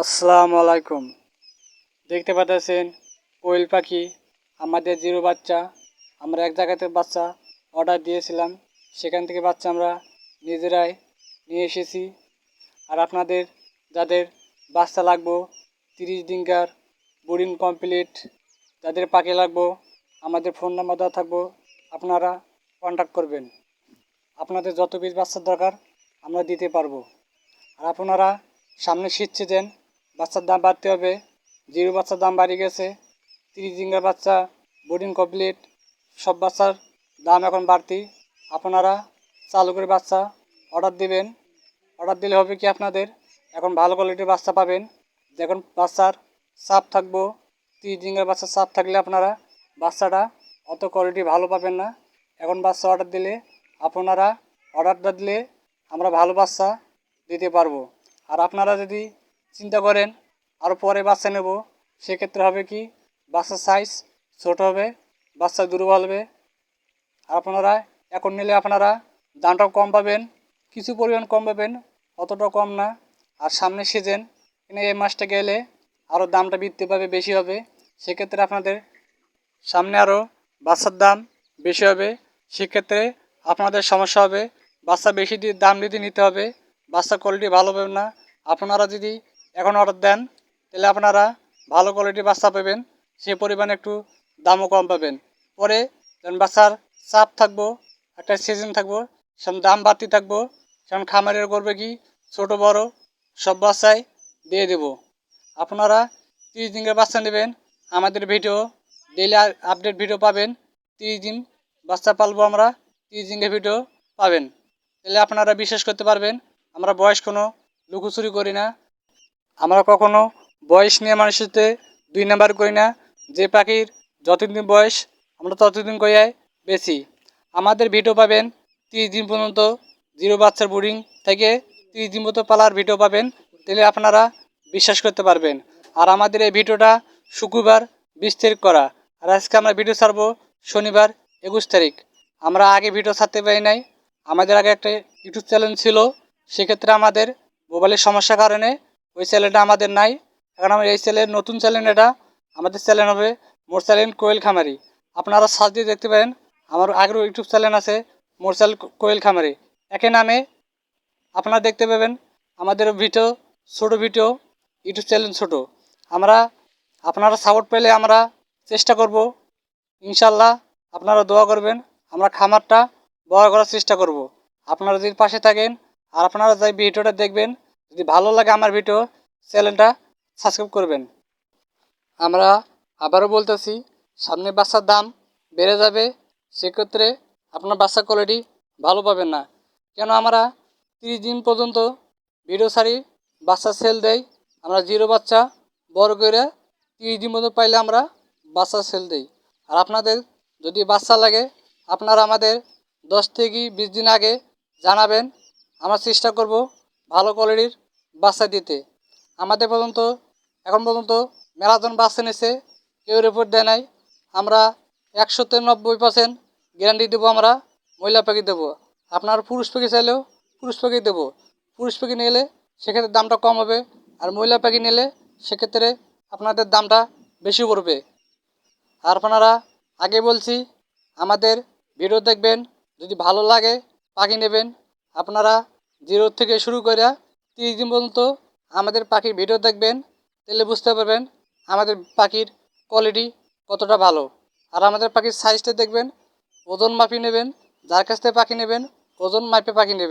আসসালামু আলাইকুম। দেখতে পাচ্ছেন কোয়েল পাখি, আমাদের জিরো বাচ্চা। আমরা এক জায়গাতে বাচ্চা অর্ডার দিয়েছিলাম। সেখান থেকে বাচ্চা আমরা নিজেরাই নিয়ে এসেছি। আর আপনাদের, যাদের বাচ্চা লাগবো, তিরিশ দিনকার বোর্ডিং কমপ্লিট যাদের পাখি লাগবো, আমাদের ফোন নাম্বার দেওয়া থাকব, আপনারা কন্ট্যাক্ট করবেন। আপনাদের যত পিস বাচ্চার দরকার, আমরা দিতে পারব। আর আপনারা সামনে শীত সিজন বাচ্চার দাম বাড়তে হবে। জিরো বাচ্চার দাম বাড়ি গেছে। তিরিশ জিঙ্গার বাচ্চা বোর্ডিং কমপ্লিট সব বাচ্চার দাম এখন বাড়তি। আপনারা চালু করে বাচ্চা অর্ডার দিবেন। অর্ডার দিলে হবে কি আপনাদের? এখন ভালো কোয়ালিটির বাচ্চা পাবেন। যখন বাচ্চার চাপ থাকব। তিরিশ জিঙ্গার বাচ্চার চাপ থাকলে আপনারা বাচ্চাটা অত কোয়ালিটি ভালো পাবেন না। এখন বাচ্চা অর্ডার দিলে আপনারা অর্ডারটা দিলে আমরা ভালো বাচ্চা দিতে পারব। আর আপনারা যদি চিন্তা করেন আরও পরে বাচ্চা নেব। সেক্ষেত্রে হবে কি, বাচ্চার সাইজ ছোট হবে, বাচ্চা দুর্বল হবে। আর আপনারা, এখন নিলে আপনারা দামটাও কম পাবেন, কিছু পরিমাণ কম পাবেন, অতটাও কম না। আর সামনে সিজন এই মাসটা গেলে আরও দামটা বৃদ্ধি পাবে, বেশি হবে। সেক্ষেত্রে আপনাদের সামনে আরও বাচ্চার দাম বেশি হবে। সেক্ষেত্রে আপনাদের সমস্যা হবে, বাচ্চা বেশি দিয়ে দাম দিতে নিতে হবে, বাচ্চার কোয়ালিটি ভালো পাবেন না। আপনারা যদি এখন অর্ডার দেন, তাহলে আপনারা ভালো কোয়ালিটির বাচ্চা পাবেন, সে পরিমাণে একটু দামও কম পাবেন। পরে যখন বাচ্চার চাপ থাকব, একটা সিজন থাকব সেরকম দাম বাড়তি থাকব সেরকম খামারের করবে কি ছোট, বড় সব বাচ্চাই দিয়ে দেব। আপনারা তিরিশ দিনের বাচ্চা নেবেন, আমাদের ভিডিও ডেইলি আপডেট ভিডিও পাবেন, তিরিশ দিন বাচ্চা পালবো আমরা, তিরিশ দিনের ভিডিও পাবেন। তাহলে আপনারা বিশ্বাস করতে পারবেন, আমরা বয়স কোনো লুকোচুরি করি না। আমরা কখনো বয়স নিয়ে মানুষের সাথে দুই নাম্বার করি না। যে পাখির যতদিন বয়স, আমরা ততদিন করিয়াই বেশি আমাদের ভিডিও পাবেন তিরিশ দিন পর্যন্ত জিরো বাচ্চার বোর্ডিং থেকে তিরিশ দিন মতো পালার ভিডিও পাবেন। তাহলে আপনারা বিশ্বাস করতে পারবেন। আর আমাদের এই ভিডিওটা শুক্রবার বিশ তারিখ করা। আর আজকে আমরা ভিডিও ছাড়বো শনিবার একুশ তারিখ। আমরা আগে ভিডিও ছাড়তে পারি নাই। আমাদের আগে একটা ইউটিউব চ্যানেল ছিল। সেক্ষেত্রে আমাদের মোবাইলের সমস্যার কারণে ওই চ্যানেলটা আমাদের নাই। এখন আমার এই চ্যানেল নতুন চ্যানেল এটা। আমাদের চ্যানেল হবে মোর চ্যানেল কোয়েল খামারি। আপনারা সার্চ দিয়ে দেখতে পারেন, আমার আগের ইউটিউব চ্যানেল আছে মোর চ্যানেল কোয়েল খামারি। একই নামে আপনারা দেখতে পাবেন, আমাদের ভিডিও, ছোটো ভিডিও, ইউটিউব চ্যানেল ছোটো। আমরা, আপনারা সাপোর্ট পেলে আমরা চেষ্টা করব। ইনশাল্লাহ আপনারা দোয়া করবেন, আমরা খামারটা বড় করার চেষ্টা করব। আপনারা যদি পাশে থাকেন, আর আপনারা যাই ভিডিওটা দেখবেন যদি ভালো লাগে আমার ভিডিও চ্যানেলটা সাবস্ক্রাইব করবেন। আমরা আবারও বলতেছি, সামনে বাচ্চার দাম বেড়ে যাবে, সেক্ষেত্রে আপনার বাচ্চা কোয়ালিটি ভালো পাবেন না। কেন আমরা তিরিশ দিন পর্যন্ত ভিডিও সারি বাচ্চা সেল দেই, আমরা জিরো বাচ্চা, বড় করে তিরিশ দিন পর্যন্ত পাইলে আমরা বাচ্চা সেল দেই। আর আপনাদের যদি বাচ্চা লাগে, আপনারা আমাদের দশ থেকে বিশ দিন আগে জানাবেন, আমরা চেষ্টা করব ভালো কোয়ালিটির বাচ্চা দিতে। আমাদের পর্যন্ত, এখন পর্যন্ত মেলাজন বাচ্চা নিছে কেউ রিপোর্ট দেয় নাই। আমরা একশোতে নব্বই পার্সেন্ট গ্যারান্টি দেবো আমরা, মহিলা পাখি দেবো। আপনার পুরুষ পাখি চাইলেও পুরুষ পাখি দেবো। পুরুষ পাখি নিলে সেক্ষেত্রে দামটা কম হবে, আর মহিলা পাখি নিলে সেক্ষেত্রে আপনাদের দামটা বেশি পড়বে। আর আপনারা আগে বলছি, আমাদের ভিডিও দেখবেন, যদি ভালো লাগে পাখি নেবেন। আপনারা জিরো থেকে শুরু করে তিরিশ দিন পর্যন্ত আমাদের পাখির ভিডিও দেখবেন, তাহলে বুঝতে পারবেন আমাদের পাখির কোয়ালিটি কতটা ভালো। আর আমাদের পাখির সাইজটা দেখবেন, ওজন মাপি নেবেন, যার কাছ থেকে পাখি নেবেন, ওজন মাপে পাখি নেবেন।